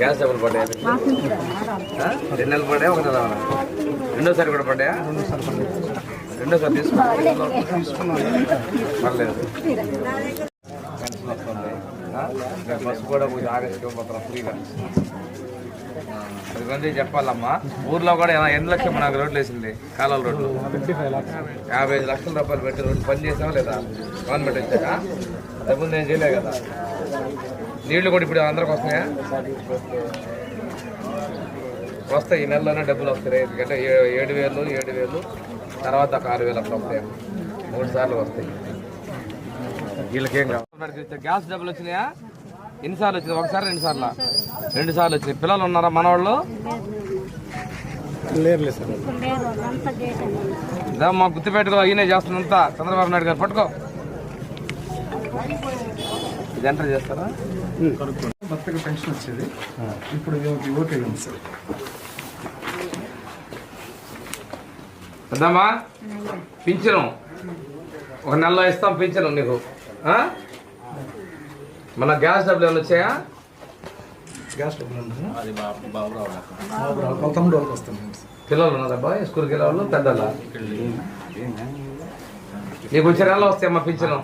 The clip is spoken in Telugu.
గ్యాస్ డబ్బులు పడ్డాయా? రెండు నెలలు పడ్డాయా? ఒక నెల? రెండోసారి కూడా పడ్డాయా? రెండోసారి తీసుకున్నా పర్లేదు. బస్సు కూడా కొంచెం ఆగస్టు ఫ్రీగా అది చెప్పాలమ్మా. ఊర్లో కూడా ఎన్ని లక్షలు మనకు రోడ్లు వేసింది? కాలువ రోడ్లు. యాభై ఐదు లక్షల రూపాయలు పెట్టి రోడ్లు పని చేసావా లేదా? గవర్నమెంట్ వచ్చాక డబ్బులు నేను చేయలే కదా. నీళ్ళు కూడా ఇప్పుడు అందరికి వస్తున్నాయా? వస్తాయి. ఈ నెలలోనే డబ్బులు వస్తాయి ఎందుకంటే ఏడు వేలు ఏడు వేలు తర్వాత ఒక ఆరు వేలు అట్లా వస్తాయి. మూడు సార్లు వస్తాయి. వీళ్ళకేం కావాలి? గ్యాస్ డబ్బులు వచ్చినాయా? ఎన్నిసార్లు వచ్చింది? ఒకసారి రెండు సార్లు రెండు సార్లు వచ్చినాయి. పిల్లలు ఉన్నారా మనవాళ్ళు? లేరులే సార్. ఇదా మా గుర్తుపెట్టుకో ఈయనే చేస్తున్నంత చంద్రబాబు నాయుడు గారు పట్టుకో. ఇది ఎంటర్ చేస్తారా? భర్తకు పెన్షన్ వచ్చేది. ఇప్పుడు ఓకే ఉంది సార్. పెద్దమ్మా పింఛను. ఒక నెలలో ఇస్తాం పింఛను నీకు ఆ? మన గ్యాస్ డబ్బులు ఏమైనా వచ్చాయా గ్యాస్ డబ్బులు పిల్లలు ఉన్నారబ్బా స్కూల్కి వెళ్ళే వాళ్ళు పెద్దల నీకు వచ్చే నెలలో వస్తాయమ్మా పింఛను